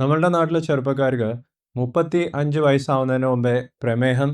നമ്മളുടെ നാട്ടിലെ ചെറുപ്പക്കാർക്ക് മുപ്പത്തി അഞ്ച് വയസ്സാവുന്നതിന് മുമ്പേ പ്രമേഹം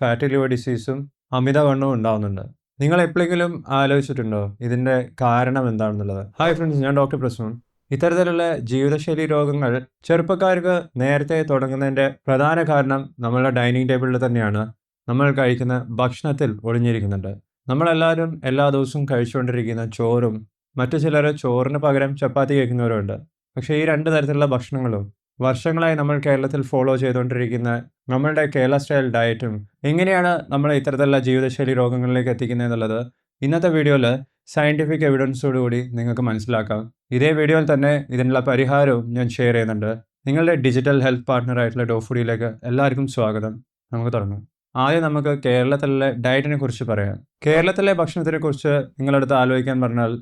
ഫാറ്റി ലിവർ ഡിസീസും അമിതവണ്ണവും ഉണ്ടാവുന്നുണ്ട്. നിങ്ങൾ എപ്പോഴെങ്കിലും ആലോചിച്ചിട്ടുണ്ടോ? ഇതിന്റെ കാരണം എന്താണെന്നുള്ളത്? ഹായ് ഫ്രണ്ട്സ് ഞാൻ ഡോക്ടർ പ്രസൂൺ. ഇത്തരത്തിലുള്ള ജീവിതശൈലി രോഗങ്ങൾ ചെറുപ്പക്കാർക്ക് നേരത്തെ തുടങ്ങുന്നതിന്റെ പ്രധാന കാരണം നമ്മളുടെ ഡൈനിങ് ടേബിളിൽ തന്നെയാണ്. നമ്മൾ കഴിക്കുന്ന ഭക്ഷണത്തിൽ ഒളിഞ്ഞിരിക്കുന്നുണ്ട്. നമ്മളെല്ലാവരും എല്ലാ ദിവസവും കഴിച്ചുകൊണ്ടിരിക്കുന്ന ചോറും മറ്റു ചിലർ ചോറിന് പകരം ചപ്പാത്തി കഴിക്കുന്നവരുണ്ട് പക്ഷേ ഈ രണ്ട് തരത്തിലുള്ള ഭക്ഷണങ്ങളും വർഷങ്ങളായി നമ്മൾ കേരളത്തിൽ ഫോളോ ചെയ്തുകൊണ്ടിരിക്കുന്ന നമ്മളുടെ കേരള സ്റ്റൈൽ ഡയറ്റും എങ്ങനെയാണ് നമ്മളെ ഇത്തരത്തിലുള്ള ജീവിതശൈലി രോഗങ്ങളിലേക്ക് എത്തിക്കുന്നത് എന്നുള്ളത് ഇന്നത്തെ വീഡിയോയിൽ സയന്റിഫിക് എവിഡൻസോടുകൂടി നിങ്ങൾക്ക് മനസ്സിലാക്കാം. ഇതേ വീഡിയോയിൽ തന്നെ ഇതിനുള്ള പരിഹാരവും ഞാൻ ഷെയർ ചെയ്യുന്നുണ്ട്. നിങ്ങളുടെ ഡിജിറ്റൽ ഹെൽത്ത് പാർട്ട്ണറായിട്ടുള്ള ഡോഫുഡിയിലേക്ക് എല്ലാവർക്കും സ്വാഗതം. നമുക്ക് തുടങ്ങാം. ആദ്യം നമുക്ക് കേരളത്തിലെ ഡയറ്റിനെ കുറിച്ച് പറയാം. കേരളത്തിലെ ഭക്ഷണത്തിനെ കുറിച്ച് നിങ്ങളടുത്ത് ആലോചിക്കാൻ പറഞ്ഞാൽ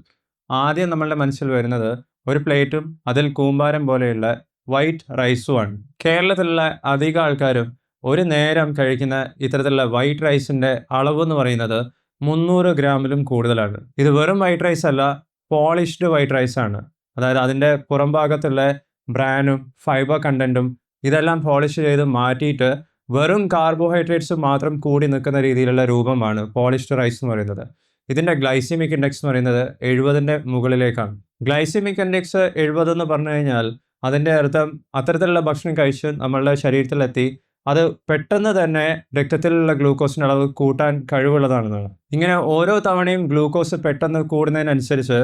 ആദ്യം നമ്മളുടെ മനസ്സിൽ വരുന്നത് ഒരു പ്ലേറ്റും അതിൽ കൂമ്പാരം പോലെയുള്ള വൈറ്റ് റൈസുമാണ്. കേരളത്തിലുള്ള അധിക ആൾക്കാരും ഒരു നേരം കഴിക്കുന്ന ഇത്തരത്തിലുള്ള വൈറ്റ് റൈസിന്റെ അളവ് എന്ന് പറയുന്നത് മുന്നൂറ് ഗ്രാമിലും കൂടുതലാണ്. ഇത് വെറും വൈറ്റ് റൈസ് അല്ല പോളിഷ്ഡ് വൈറ്റ് റൈസ് ആണ്. അതായത് അതിന്റെ പുറം ഭാഗത്തുള്ള ബ്രാനും ഫൈബർ കണ്ടന്റും ഇതെല്ലാം പോളിഷ് ചെയ്ത് മാറ്റിയിട്ട് വെറും കാർബോഹൈഡ്രേറ്റ്സ് മാത്രം കൂടി നിൽക്കുന്ന രീതിയിലുള്ള രൂപമാണ് പോളിഷ്ഡ് റൈസ് എന്ന് പറയുന്നത്. ഇതിന്റെ ഗ്ലൈസിമിക് ഇൻഡെക്സ് എന്ന് പറയുന്നത് എഴുപതിന്റെ മുകളിലേക്കാണ്. ഗ്ലൈസിമിക് ഇൻഡെക്സ് എഴുപത് എന്ന് പറഞ്ഞു കഴിഞ്ഞാൽ അതിന്റെ അർത്ഥം അത്തരത്തിലുള്ള ഭക്ഷണം കഴിച്ച് നമ്മളുടെ ശരീരത്തിലെത്തി അത് പെട്ടെന്ന് തന്നെ രക്തത്തിലുള്ള ഗ്ലൂക്കോസിന്റെ അളവ് കൂട്ടാൻ കഴിവുള്ളതാണെന്നാണ്. ഇങ്ങനെ ഓരോ തവണയും ഗ്ലൂക്കോസ് പെട്ടെന്ന് കൂടുന്നതിനനുസരിച്ച്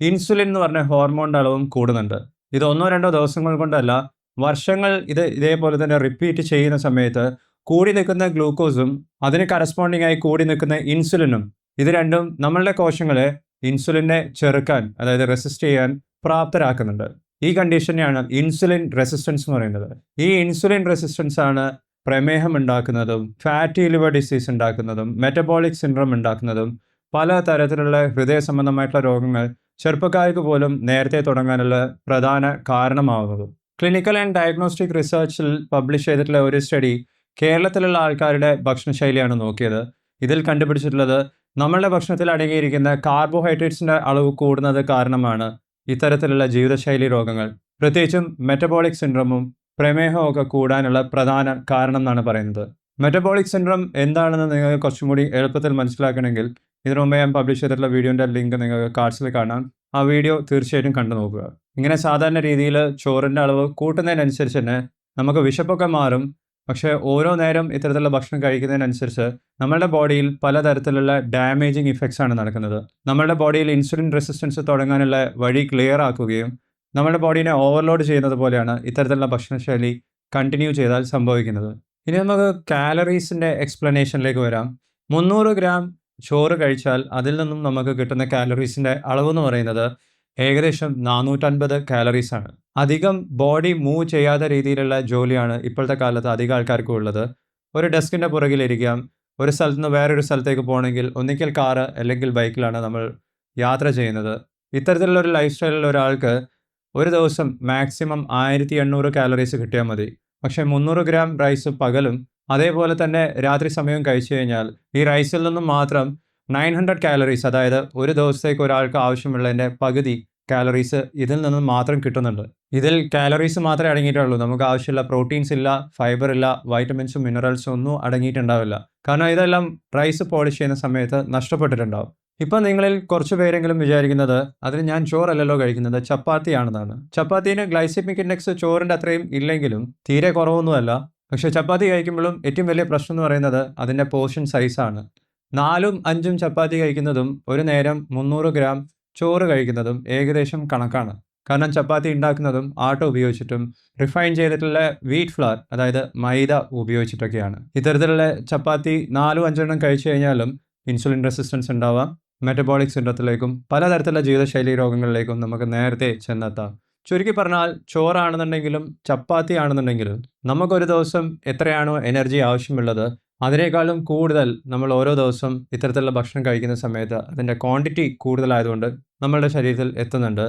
ഇൻസുലിൻ എന്ന് പറഞ്ഞ ഹോർമോണിന്റെ അളവും കൂടുന്നുണ്ട്. ഇത് ഒന്നോ രണ്ടോ ദിവസങ്ങൾ കൊണ്ടല്ല വർഷങ്ങൾ ഇത് ഇതേപോലെ തന്നെ റിപ്പീറ്റ് ചെയ്യുന്ന സമയത്ത് കൂടി നിൽക്കുന്ന ഗ്ലൂക്കോസും അതിന് കറസ്പോണ്ടിങ് ആയി കൂടി നിൽക്കുന്ന ഇൻസുലിനും ഇത് രണ്ടും നമ്മളുടെ കോശങ്ങളെ ഇൻസുലിനെ ചെറുക്കാൻ അതായത് റെസിസ്റ്റ് ചെയ്യാൻ പ്രാപ്തരാക്കുന്നുണ്ട്. ഈ കണ്ടീഷനെയാണ് ഇൻസുലിൻ റെസിസ്റ്റൻസ് എന്ന് പറയുന്നത്. ഈ ഇൻസുലിൻ റെസിസ്റ്റൻസ് ആണ് പ്രമേഹം ഉണ്ടാക്കുന്നതും ഫാറ്റി ലിവർ ഡിസീസ് ഉണ്ടാക്കുന്നതും മെറ്റബോളിക് സിൻഡ്രം ഉണ്ടാക്കുന്നതും പല തരത്തിലുള്ള ഹൃദയ സംബന്ധമായിട്ടുള്ള രോഗങ്ങൾ ചെറുപ്പക്കാർക്ക് പോലും നേരത്തെ തുടങ്ങാനുള്ള പ്രധാന കാരണമാവുന്നതും. ക്ലിനിക്കൽ ആൻഡ് ഡയഗ്നോസ്റ്റിക് റിസർച്ചിൽ പബ്ലിഷ് ചെയ്തിട്ടുള്ള ഒരു സ്റ്റഡി കേരളത്തിലുള്ള ആൾക്കാരുടെ ഭക്ഷണശൈലിയാണ് നോക്കിയത്. ഇതിൽ കണ്ടുപിടിച്ചിട്ടുള്ളത് നമ്മളുടെ ഭക്ഷണത്തിൽ അടങ്ങിയിരിക്കുന്ന കാർബോഹൈഡ്രേറ്റ്സിന്റെ അളവ് കൂടുന്നത് കാരണമാണ് ഇത്തരത്തിലുള്ള ജീവിതശൈലി രോഗങ്ങൾ. പ്രത്യേകിച്ചും മെറ്റബോളിക് സിൻഡ്രോമും പ്രമേഹവും ഒക്കെ കൂടാനുള്ള പ്രധാന കാരണം എന്നാണ് പറയുന്നത്. മെറ്റബോളിക് സിൻഡ്രം എന്താണെന്ന് നിങ്ങൾക്ക് കുറച്ചും കൂടി എളുപ്പത്തിൽ മനസ്സിലാക്കണമെങ്കിൽ ഇതിനു മുമ്പേ ഞാൻ പബ്ലിഷ് ചെയ്തിട്ടുള്ള വീഡിയോന്റെ ലിങ്ക് നിങ്ങൾക്ക് കാർഡ്സിൽ കാണാം. ആ വീഡിയോ തീർച്ചയായിട്ടും കണ്ടു നോക്കുക. ഇങ്ങനെ സാധാരണ രീതിയിൽ ചോറിന്റെ അളവ് കൂട്ടുന്നതിനനുസരിച്ച് തന്നെ നമുക്ക് വിശപ്പൊക്കെ മാറും പക്ഷേ ഓരോ നേരം ഇത്തരത്തിലുള്ള ഭക്ഷണം കഴിക്കുന്നതിനനുസരിച്ച് നമ്മളുടെ ബോഡിയിൽ പലതരത്തിലുള്ള ഡാമേജിങ് ഇഫക്ട്സ് ആണ് നടക്കുന്നത്. നമ്മളുടെ ബോഡിയിൽ ഇൻസുലിൻ റെസിസ്റ്റൻസ് തുടങ്ങാനുള്ള വഴി ക്ലിയർ ആക്കുകയും നമ്മുടെ ബോഡീനെ ഓവർലോഡ് ചെയ്യുന്നത് പോലെയാണ് ഇത്തരത്തിലുള്ള ഭക്ഷണശൈലി കണ്ടിന്യൂ ചെയ്താൽ സംഭവിക്കുന്നത്. ഇനി നമുക്ക് കാലറീസിന്റെ എക്സ്പ്ലനേഷനിലേക്ക് വരാം. മുന്നൂറ് ഗ്രാം ചോറ് കഴിച്ചാൽ അതിൽ നിന്നും നമുക്ക് കിട്ടുന്ന കാലറീസിന്റെ എന്ന് പറയുന്നത് ഏകദേശം നാനൂറ്റൻപത് കാലറീസ് ആണ്. അധികം ബോഡി മൂവ് ചെയ്യാത്ത രീതിയിലുള്ള ജോലിയാണ് ഇപ്പോഴത്തെ കാലത്ത് അധികം ആൾക്കാർക്കും ഉള്ളത്. ഒരു ഡെസ്കിന്റെ പുറകിലിരിക്കാം ഒരു സ്ഥലത്ത് നിന്ന് വേറൊരു സ്ഥലത്തേക്ക് പോകണമെങ്കിൽ ഒന്നിക്കൽ കാറ് അല്ലെങ്കിൽ ബൈക്കിലാണ് നമ്മൾ യാത്ര ചെയ്യുന്നത്. ഇത്തരത്തിലുള്ള ഒരു ലൈഫ് സ്റ്റൈലുള്ള ഒരാൾക്ക് ഒരു ദിവസം മാക്സിമം ആയിരത്തി എണ്ണൂറ് കാലറീസ് കിട്ടിയാൽ മതി. പക്ഷേ മുന്നൂറ് ഗ്രാം റൈസ് പകലും അതേപോലെ തന്നെ രാത്രി സമയം കഴിച്ചു കഴിഞ്ഞാൽ ഈ റൈസിൽ നിന്നും മാത്രം നയൻ ഹൺഡ്രഡ് കാലറീസ് അതായത് ഒരു ദിവസത്തേക്ക് ഒരാൾക്ക് ആവശ്യമുള്ളതിന്റെ പകുതി കാലറീസ് ഇതിൽ നിന്നും മാത്രം കിട്ടുന്നുണ്ട്. ഇതിൽ കാലറീസ് മാത്രമേ അടങ്ങിയിട്ടുള്ളൂ. നമുക്ക് ആവശ്യമുള്ള പ്രോട്ടീൻസ് ഇല്ല ഫൈബർ ഇല്ല വൈറ്റമിൻസും മിനറൽസും ഒന്നും അടങ്ങിയിട്ടുണ്ടാവില്ല. കാരണം ഇതെല്ലാം റൈസ് പോളിഷ് ചെയ്യുന്ന സമയത്ത് നഷ്ടപ്പെട്ടിട്ടുണ്ടാവും. ഇപ്പം നിങ്ങളിൽ കുറച്ച് പേരെങ്കിലും വിചാരിക്കുന്നത് അതിന് ഞാൻ ചോറല്ലല്ലോ കഴിക്കുന്നത് ചപ്പാത്തിയാണെന്നാണ്. ചപ്പാത്തിന് ഗ്ലൈസിമിക് ഇൻഡെക്സ് ചോറിന്റെ അത്രയും ഇല്ലെങ്കിലും തീരെ കുറവൊന്നുമല്ല. പക്ഷേ ചപ്പാത്തി കഴിക്കുമ്പോഴും ഏറ്റവും വലിയ പ്രശ്നം എന്ന് പറയുന്നത് അതിന്റെ പോർഷൻ സൈസാണ് നാലും അഞ്ചും ചപ്പാത്തി കഴിക്കുന്നതും ഒരു നേരം മുന്നൂറ് ഗ്രാം ചോറ് കഴിക്കുന്നതും ഏകദേശം കണക്കാണ്. കാരണം ചപ്പാത്തി ഉണ്ടാക്കുന്നതും ആട്ട ഉപയോഗിച്ചിട്ടും റിഫൈൻ ചെയ്തിട്ടുള്ള വീറ്റ് ഫ്ലവർ അതായത് മൈദ ഉപയോഗിച്ചിട്ടൊക്കെയാണ്. ഇത്തരത്തിലുള്ള ചപ്പാത്തി നാലും അഞ്ചെണ്ണം കഴിച്ചു കഴിഞ്ഞാലും ഇൻസുലിൻ റെസിസ്റ്റൻസ് ഉണ്ടാവാം മെറ്റബോളിക് സിൻഡ്രത്തിലേക്കും പലതരത്തിലുള്ള ജീവിതശൈലി രോഗങ്ങളിലേക്കും നമുക്ക് നേരത്തെ ചെന്നെത്താം. ചുരുക്കി പറഞ്ഞാൽ ചോറാണെന്നുണ്ടെങ്കിലും ചപ്പാത്തി ആണെന്നുണ്ടെങ്കിലും നമുക്കൊരു ദിവസം എത്രയാണോ എനർജി ആവശ്യമുള്ളത് അതിനേക്കാളും കൂടുതൽ നമ്മൾ ഓരോ ദിവസം ഇത്തരത്തിലുള്ള ഭക്ഷണം കഴിക്കുന്ന സമയത്ത് അതിന്റെ ക്വാണ്ടിറ്റി കൂടുതലായതുകൊണ്ട് നമ്മളുടെ ശരീരത്തിൽ എത്തുന്നുണ്ട്.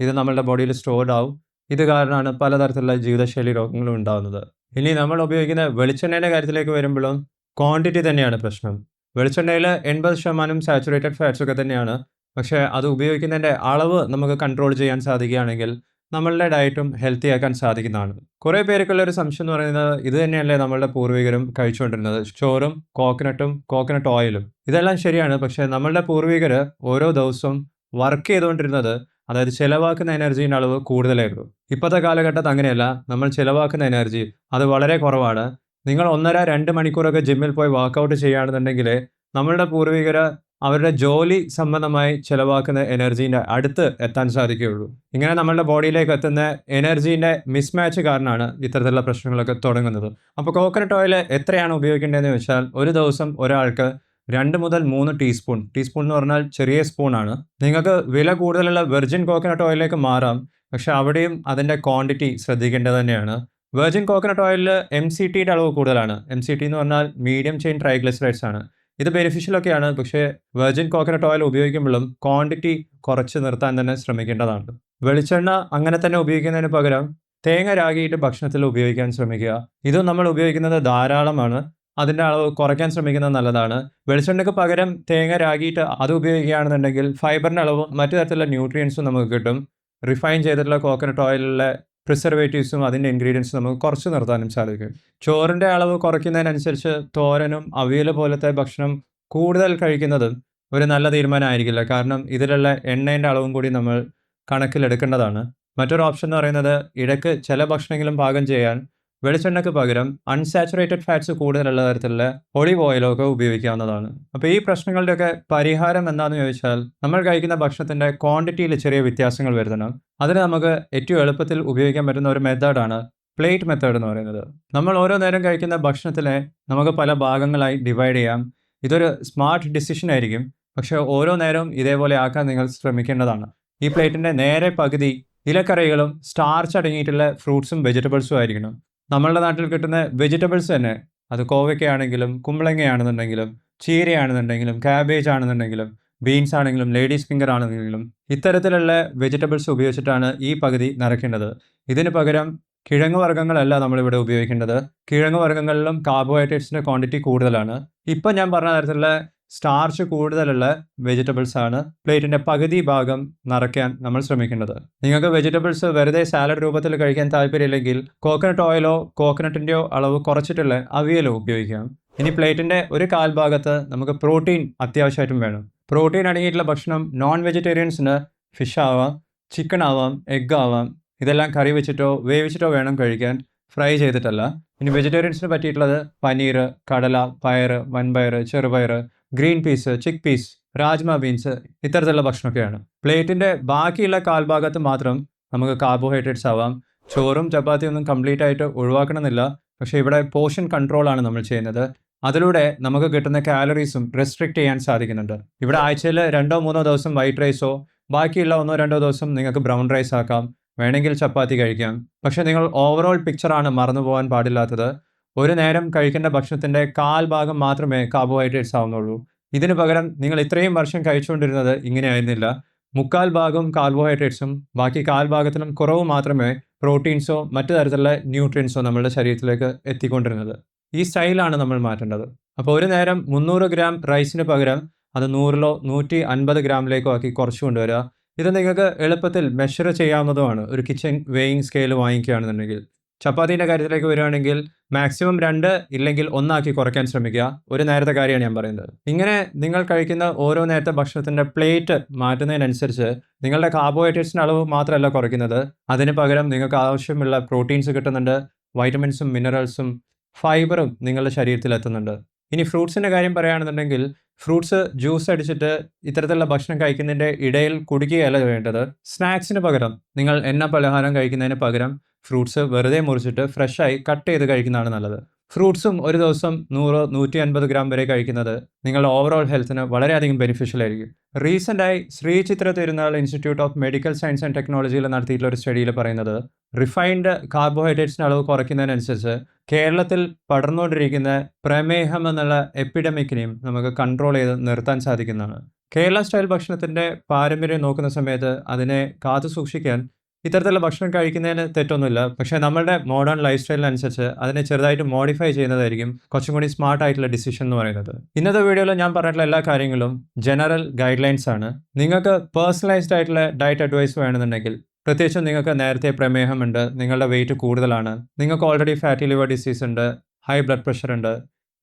ഇത് നമ്മളുടെ ബോഡിയിൽ സ്റ്റോർഡ് ആവും. ഇത് കാരണമാണ് പലതരത്തിലുള്ള ജീവിതശൈലി രോഗങ്ങളും ഉണ്ടാകുന്നത് ഇനി നമ്മൾ ഉപയോഗിക്കുന്ന വെളിച്ചെണ്ണയുടെ കാര്യത്തിലേക്ക് വരുമ്പോഴും ക്വാണ്ടിറ്റി തന്നെയാണ് പ്രശ്നം. വെളിച്ചെണ്ണയിൽ എൺപത് ശതമാനം സാച്ചുറേറ്റഡ് ഫാറ്റ്സ് ഒക്കെ തന്നെയാണ്. പക്ഷേ അത് ഉപയോഗിക്കുന്നതിന്റെ അളവ് നമുക്ക് കൺട്രോൾ ചെയ്യാൻ സാധിക്കുകയാണെങ്കിൽ നമ്മളുടെ ഡയറ്റും ഹെൽത്തി ആക്കാൻ സാധിക്കുന്നതാണ്. കുറേ പേർക്കുള്ള ഒരു സംശയം എന്ന് പറയുന്നത് ഇത് തന്നെയല്ലേ നമ്മളുടെ പൂർവികരും കഴിച്ചുകൊണ്ടിരുന്നത്. ചോറും കോക്കനട്ടും കോക്കനട്ട് ഓയിലും ഇതെല്ലാം ശരിയാണ്. പക്ഷേ നമ്മളുടെ പൂർവികർ ഓരോ ദിവസവും വർക്ക് ചെയ്തുകൊണ്ടിരുന്നത് അതായത് ചിലവാക്കുന്ന എനർജീന്റെ അളവ് കൂടുതലായിരുന്നു. ഇപ്പോഴത്തെ കാലഘട്ടത്ത് അങ്ങനെയല്ല. നമ്മൾ ചിലവാക്കുന്ന എനർജി അത് വളരെ കുറവാണ്. നിങ്ങൾ ഒന്നര രണ്ട് മണിക്കൂറൊക്കെ ജിമ്മിൽ പോയി വർക്കൗട്ട് ചെയ്യുകയാണെന്നുണ്ടെങ്കിൽ നമ്മളുടെ പൂർവികർ അവരുടെ ജോലി സംബന്ധമായി ചിലവാക്കുന്ന എനർജീന്റെ അടുത്ത് എത്താൻ സാധിക്കുകയുള്ളൂ. ഇങ്ങനെ നമ്മളുടെ ബോഡിയിലേക്ക് എത്തുന്ന എനർജീന്റെ മിസ്മാച്ച് കാരണമാണ് ഇത്തരത്തിലുള്ള പ്രശ്നങ്ങളൊക്കെ തുടങ്ങുന്നത്. അപ്പോൾ കോക്കനട്ട് ഓയിൽ എത്രയാണ് ഉപയോഗിക്കേണ്ടതെന്ന് വെച്ചാൽ ഒരു ദിവസം ഒരാൾക്ക് രണ്ട് മുതൽ മൂന്ന് ടീസ്പൂൺ ടീസ്പൂൺ എന്ന് പറഞ്ഞാൽ ചെറിയ സ്പൂണാണ്. നിങ്ങൾക്ക് വില കൂടുതലുള്ള വെർജിൻ കോക്കനട്ട് ഓയിലേക്ക് മാറാം പക്ഷേ അവിടെയും അതിന്റെ ക്വാണ്ടിറ്റി ശ്രദ്ധിക്കേണ്ടത് തന്നെയാണ്. വെർജിൻ കോക്കനട്ട് ഓയിലിൽ എം സി ടിയുടെ അളവ് കൂടുതലാണ്. എം സി ടി എന്ന് പറഞ്ഞാൽ മീഡിയം ചെയിൻ ട്രൈഗ്ലിസറൈഡ്സ് ആണ് ഇത് ബെനിഫിഷ്യൽ ഒക്കെയാണ്. പക്ഷേ വെർജിൻ കോക്കനട്ട് ഓയിൽ ഉപയോഗിക്കുമ്പോഴും ക്വാണ്ടിറ്റി കുറച്ച് നിർത്താൻ തന്നെ ശ്രമിക്കേണ്ടതാണ്. വെളിച്ചെണ്ണ അങ്ങനെ തന്നെ ഉപയോഗിക്കുന്നതിന് പകരം തേങ്ങ രാഗിയിട്ട് ഭക്ഷണത്തിൽ ഉപയോഗിക്കാൻ ശ്രമിക്കുക. ഇതും നമ്മൾ ഉപയോഗിക്കുന്നത് ധാരാളമാണ്. അതിന്റെ അളവ് കുറയ്ക്കാൻ ശ്രമിക്കുന്നത് നല്ലതാണ്. വെളിച്ചെണ്ണയ്ക്ക് പകരം തേങ്ങ രാഗിയിട്ട് അത് ഉപയോഗിക്കുകയാണെന്നുണ്ടെങ്കിൽ ഫൈബറിന്റെ അളവും മറ്റു തരത്തിലുള്ള ന്യൂട്രിയൻസും നമുക്ക് കിട്ടും. റിഫൈൻ ചെയ്തിട്ടുള്ള കോക്കനട്ട് ഓയിലിലെ പ്രിസർവേറ്റീവ്സും അതിന്റെ ഇൻഗ്രീഡിയൻസും നമുക്ക് കുറച്ച് നിർത്താനും സാധിക്കും. ചോറിന്റെ അളവ് കുറയ്ക്കുന്നതിനനുസരിച്ച് തോരനും അവിയൽ പോലത്തെ ഭക്ഷണം കൂടുതൽ കഴിക്കുന്നതും ഒരു നല്ല തീരുമാനമായിരിക്കില്ല. കാരണം ഇതിലുള്ള എണ്ണേന്റെ അളവും കൂടി നമ്മൾ കണക്കിലെടുക്കേണ്ടതാണ്. മറ്റൊരു ഓപ്ഷൻ എന്ന് പറയുന്നത് ഇടയ്ക്ക് ചില ഭക്ഷണങ്ങളും പാകം ചെയ്യാൻ വെളിച്ചെണ്ണയ്ക്ക് പകരം അൺസാച്ചുറേറ്റഡ് ഫാറ്റ്സ് കൂടുതലുള്ള തരത്തിലുള്ള ഒളിവ് ഓയിലോ ഒക്കെ ഉപയോഗിക്കാവുന്നതാണ്. അപ്പോൾ ഈ പ്രശ്നങ്ങളുടെയൊക്കെ പരിഹാരം എന്താണെന്ന് ചോദിച്ചാൽ നമ്മൾ കഴിക്കുന്ന ഭക്ഷണത്തിന്റെ ക്വാണ്ടിറ്റിയിൽ ചെറിയ വ്യത്യാസങ്ങൾ വരുത്തണം. അതിന് നമുക്ക് ഏറ്റവും എളുപ്പത്തിൽ ഉപയോഗിക്കാൻ പറ്റുന്ന ഒരു മെത്തേഡാണ് പ്ലേറ്റ് മെത്തേഡ് എന്ന് പറയുന്നത്. നമ്മൾ ഓരോ നേരം കഴിക്കുന്ന ഭക്ഷണത്തിനെ നമുക്ക് പല ഭാഗങ്ങളായി ഡിവൈഡ് ചെയ്യാം. ഇതൊരു സ്മാർട്ട് ഡിസിഷൻ ആയിരിക്കും. പക്ഷേ ഓരോ നേരവും ഇതേപോലെ ആക്കാൻ നിങ്ങൾ ശ്രമിക്കേണ്ടതാണ്. ഈ പ്ലേറ്റിന്റെ നേരെ പകുതി ഇലക്കറികളും സ്റ്റാർച്ച് അടങ്ങിയിട്ടുള്ള ഫ്രൂട്ട്സും വെജിറ്റബിൾസും ആയിരിക്കണം. നമ്മളുടെ നാട്ടിൽ കിട്ടുന്ന വെജിറ്റബിൾസ് തന്നെ. അത് കോവയ്ക്കയാണെങ്കിലും കുമ്പളങ്ങയാണെന്നുണ്ടെങ്കിലും ചീരയാണെന്നുണ്ടെങ്കിലും ക്യാബേജ് ആണെന്നുണ്ടെങ്കിലും ബീൻസ് ആണെങ്കിലും ലേഡീസ് ഫിംഗർ ആണെന്നുണ്ടെങ്കിലും ഇത്തരത്തിലുള്ള വെജിറ്റബിൾസ് ഉപയോഗിച്ചിട്ടാണ് ഈ പകുതി നിറയ്ക്കേണ്ടത്. ഇതിന് പകരം കിഴങ്ങ് വർഗങ്ങളല്ല നമ്മളിവിടെ ഉപയോഗിക്കേണ്ടത്. കിഴങ്ങ് വർഗങ്ങളിലും കാർബോഹൈഡ്രേറ്റ്സിന്റെ ക്വാണ്ടിറ്റി കൂടുതലാണ്. ഇപ്പം ഞാൻ പറഞ്ഞ തരത്തിലുള്ള സ്റ്റാർച്ച് കൂടുതലുള്ള വെജിറ്റബിൾസ് ആണ് പ്ലേറ്റിന്റെ പകുതി ഭാഗം നിറയ്ക്കാൻ നമ്മൾ ശ്രമിക്കേണ്ടത്. നിങ്ങൾക്ക് വെജിറ്റബിൾസ് വെറുതെ സാലഡ് രൂപത്തിൽ കഴിക്കാൻ താല്പര്യമില്ലെങ്കിൽ കോക്കനട്ട് ഓയിലോ കോക്കനട്ടിന്റെയോ അളവ് കുറച്ചിട്ടുള്ള അവിയലോ ഉപയോഗിക്കാം. ഇനി പ്ലേറ്റിന്റെ ഒരു കാൽഭാഗത്ത് നമുക്ക് പ്രോട്ടീൻ അത്യാവശ്യമായിട്ടും വേണം. പ്രോട്ടീൻ അടങ്ങിയിട്ടുള്ള ഭക്ഷണം നോൺ വെജിറ്റേറിയൻസിന് ഫിഷ് ആവാം ചിക്കൻ ആവാം എഗ് ആവാം ഇതെല്ലാം കറി വെച്ചിട്ടോ വേവിച്ചിട്ടോ വേണം കഴിക്കാൻ ഫ്രൈ ചെയ്തിട്ടല്ല. ഇനി വെജിറ്റേറിയൻസിന് പറ്റിയിട്ടുള്ളത് പനീർ കടല പയർ വൻപയർ ചെറുപയർ green peas chick peas rajma beans ഇത്തരത്തിലുള്ള ഭക്ഷണമൊക്കെയാണ്. പ്ലേറ്റിന്റെ ബാക്കിയുള്ള കാൽഭാഗത്ത് മാത്രം നമുക്ക് കാർബോഹൈഡ്രേറ്റ്സ് ആവാം. ചോറും ചപ്പാത്തിയും ഒന്നും കംപ്ലീറ്റ് ആയിട്ട് ഒഴിവാക്കണമെന്നില്ല. പക്ഷേ ഇവിടെ പോർഷൻ കൺട്രോളാണ് നമ്മൾ ചെയ്യുന്നത്. അതിലൂടെ നമുക്ക് കിട്ടുന്ന കാലറീസും റെസ്ട്രിക്റ്റ് ചെയ്യാൻ സാധിക്കുന്നുണ്ട്. ഇവിടെ ആഴ്ചയിൽ രണ്ടോ മൂന്നോ ദിവസം വൈറ്റ് റൈസോ ബാക്കിയുള്ള ഒന്നോ രണ്ടോ ദിവസം നിങ്ങൾക്ക് ബ്രൗൺ റൈസ് ആക്കാം. വേണമെങ്കിൽ ചപ്പാത്തി കഴിക്കാം. പക്ഷേ നിങ്ങൾ ഓവറോൾ പിക്ചറാണ് മറന്നു പോകാൻ പാടില്ലാത്തത്. ഒരു നേരം കഴിക്കേണ്ട ഭക്ഷണത്തിന്റെ കാൽ ഭാഗം മാത്രമേ കാർബോഹൈഡ്രേറ്റ്സ് ആവുന്നുള്ളൂ. ഇതിനു പകരം നിങ്ങൾ ഇത്രയും വർഷം കഴിച്ചുകൊണ്ടിരുന്നത് ഇങ്ങനെയായിരുന്നില്ല. മുക്കാൽ ഭാഗം കാർബോഹൈഡ്രേറ്റ്സും ബാക്കി കാൽ ഭാഗത്തിനും കുറവ് മാത്രമേ പ്രോട്ടീൻസോ മറ്റു തരത്തിലുള്ള ന്യൂട്രിയൻസോ നമ്മളുടെ ശരീരത്തിലേക്ക് എത്തിക്കൊണ്ടിരുന്നത്. ഈ സ്റ്റൈലാണ് നമ്മൾ മാറ്റേണ്ടത്. അപ്പോൾ ഒരു നേരം മുന്നൂറ് ഗ്രാം റൈസിന് പകരം അത് നൂറിലോ നൂറ്റി അൻപത് ഗ്രാമിലേക്കോ ആക്കി കുറച്ച് കൊണ്ടുവരിക. ഇത് നിങ്ങൾക്ക് എളുപ്പത്തിൽ മെഷർ ചെയ്യാവുന്നതുമാണ്. ഒരു കിച്ചൺ വെയിങ് സ്കെയിൽ വാങ്ങിക്കുകയാണെന്നുണ്ടെങ്കിൽ. ചപ്പാത്തീന്റെ കാര്യത്തിലേക്ക് വരികയാണെങ്കിൽ മാക്സിമം രണ്ട് ഇല്ലെങ്കിൽ ഒന്നാക്കി കുറയ്ക്കാൻ ശ്രമിക്കുക. ഒരു നേരത്തെ കാര്യമാണ് ഞാൻ പറയുന്നത്. ഇങ്ങനെ നിങ്ങൾ കഴിക്കുന്ന ഓരോ നേരത്തെ ഭക്ഷണത്തിന്റെ പ്ലേറ്റ് മാറ്റുന്നതിനനുസരിച്ച് നിങ്ങളുടെ കാർബോഹൈഡ്രേറ്റ്സിന്റെ അളവ് മാത്രമല്ല കുറയ്ക്കുന്നത്. അതിന് പകരം നിങ്ങൾക്ക് ആവശ്യമുള്ള പ്രോട്ടീൻസ് കിട്ടുന്നുണ്ട്. വൈറ്റമിൻസും മിനറൽസും ഫൈബറും നിങ്ങളുടെ ശരീരത്തിൽ എത്തുന്നുണ്ട്. ഇനി ഫ്രൂട്ട്സിന്റെ കാര്യം പറയുകയാണെന്നുണ്ടെങ്കിൽ ഫ്രൂട്ട്സ് ജ്യൂസ് അടിച്ചിട്ട് ഇത്തരത്തിലുള്ള ഭക്ഷണം കഴിക്കുന്നതിന്റെ ഇടയിൽ കുടിക്കുകയല്ല വേണ്ടത്. സ്നാക്സിന് പകരം നിങ്ങൾ എണ്ണ പലഹാരം കഴിക്കുന്നതിന് പകരം ഫ്രൂട്ട്സ് വെറുതെ മുറിച്ചിട്ട് ഫ്രഷായി കട്ട് ചെയ്ത് കഴിക്കുന്നതാണ് നല്ലത്. ഫ്രൂട്ട്സും ഒരു ദിവസം നൂറ് നൂറ്റി അൻപത് ഗ്രാം വരെ കഴിക്കുന്നത് നിങ്ങളുടെ ഓവറോൾ ഹെൽത്തിന് വളരെയധികം ബെനിഫിഷ്യൽ ആയിരിക്കും. റീസെന്റായി Sree Chitra Tirunal institute of medical science and ടെക്നോളജിയിൽ നടത്തിയിട്ടുള്ള ഒരു സ്റ്റഡിയിൽ പറയുന്നത് റിഫൈൻഡ് കാർബോഹൈഡ്രേറ്റ്സിന്റെ അളവ് കുറയ്ക്കുന്നതിനനുസരിച്ച് കേരളത്തിൽ പടർന്നുകൊണ്ടിരിക്കുന്ന പ്രമേഹം എന്നുള്ള എപ്പിഡമിക്കിനെയും നമുക്ക് കൺട്രോൾ ചെയ്ത് നിർത്താൻ സാധിക്കുന്നതാണ്. കേരള സ്റ്റൈൽ ഭക്ഷണത്തിന്റെ പാരമ്പര്യം നോക്കുന്ന സമയത്ത് അതിനെ കാത്തു സൂക്ഷിക്കാൻ ഇത്തരത്തിലുള്ള ഭക്ഷണം കഴിക്കുന്നതിന് തെറ്റൊന്നുമില്ല. പക്ഷേ നമ്മുടെ മോഡേൺ ലൈഫ് സ്റ്റൈലിനനുസരിച്ച് അതിനെ ചെറുതായിട്ട് മോഡിഫൈ ചെയ്യുന്നതായിരിക്കും കുറച്ചും കൂടി സ്മാർട്ട് ആയിട്ടുള്ള ഡിസിഷൻ എന്ന് പറയുന്നത്. ഇന്നത്തെ വീഡിയോയിൽ ഞാൻ പറഞ്ഞിട്ടുള്ള എല്ലാ കാര്യങ്ങളും ജനറൽ ഗൈഡ് ലൈൻസ് ആണ്. നിങ്ങൾക്ക് പേഴ്സണലൈസ്ഡ് ആയിട്ടുള്ള ഡയറ്റ് അഡ്വൈസ് വേണമെന്നുണ്ടെങ്കിൽ പ്രത്യേകിച്ചും നിങ്ങൾക്ക് നേരത്തെ പ്രമേഹമുണ്ട് നിങ്ങളുടെ വെയിറ്റ് കൂടുതലാണ് നിങ്ങൾക്ക് ഓൾറെഡി ഫാറ്റി ലിവർ ഡിസീസ് ഉണ്ട് ഹൈ ബ്ലഡ് പ്രഷർ ഉണ്ട്.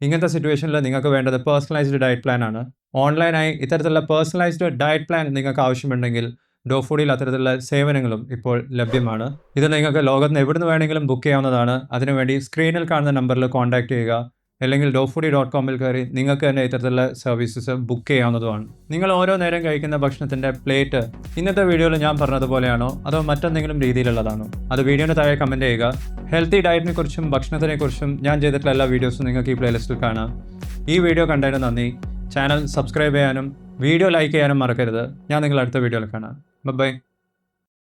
ഇങ്ങനത്തെ സിറ്റുവേഷനിൽ നിങ്ങൾക്ക് വേണ്ടത് പേഴ്സണലൈസ്ഡ് ഡയറ്റ് പ്ലാൻ ആണ്. ഓൺലൈനായി ഇത്തരത്തിലുള്ള പേഴ്സണലൈസ്ഡ് ഡയറ്റ് പ്ലാൻ നിങ്ങൾക്ക് ആവശ്യമുണ്ടെങ്കിൽ ഡോ ഫുഡിൽ അത്തരത്തിലുള്ള സേവനങ്ങളും ഇപ്പോൾ ലഭ്യമാണ്. ഇത് നിങ്ങൾക്ക് ലോകത്ത് നിന്ന് വേണമെങ്കിലും ബുക്ക് ചെയ്യാവുന്നതാണ്. അതിനുവേണ്ടി സ്ക്രീനിൽ കാണുന്ന നമ്പറിൽ കോൺടാക്ട് ചെയ്യുക. അല്ലെങ്കിൽ ഡോഫുഡി ഡോട്ട് കോമിൽ കയറി നിങ്ങൾക്ക് തന്നെ ഇത്തരത്തിലുള്ള സർവീസസ് ബുക്ക് ചെയ്യാവുന്നതുമാണ്. നിങ്ങൾ ഓരോ നേരം കഴിക്കുന്ന ഭക്ഷണത്തിന്റെ പ്ലേറ്റ് ഇന്നത്തെ വീഡിയോയിൽ ഞാൻ പറഞ്ഞതുപോലെയാണോ? അതോ മറ്റെന്തെങ്കിലും രീതിയിലുള്ളതാണോ? അത് വീഡിയോയുടെ താഴെ കമന്റ് ചെയ്യുക. ഹെൽത്തി ഡയറ്റിനെ കുറിച്ചും ഭക്ഷണത്തിനെ കുറിച്ചും ഞാൻ ചെയ്തിട്ടുള്ള എല്ലാ വീഡിയോസും നിങ്ങൾക്ക് ഈ പ്ലേലിസ്റ്റിൽ കാണാം. ഈ വീഡിയോ കണ്ടതിന് നന്ദി. ചാനൽ സബ്സ്ക്രൈബ് ചെയ്യാനും വീഡിയോ ലൈക്ക് ചെയ്യാനും മറക്കരുത്. ഞാൻ നിങ്ങൾ അടുത്ത വീഡിയോയിൽ കാണാം. ബൈ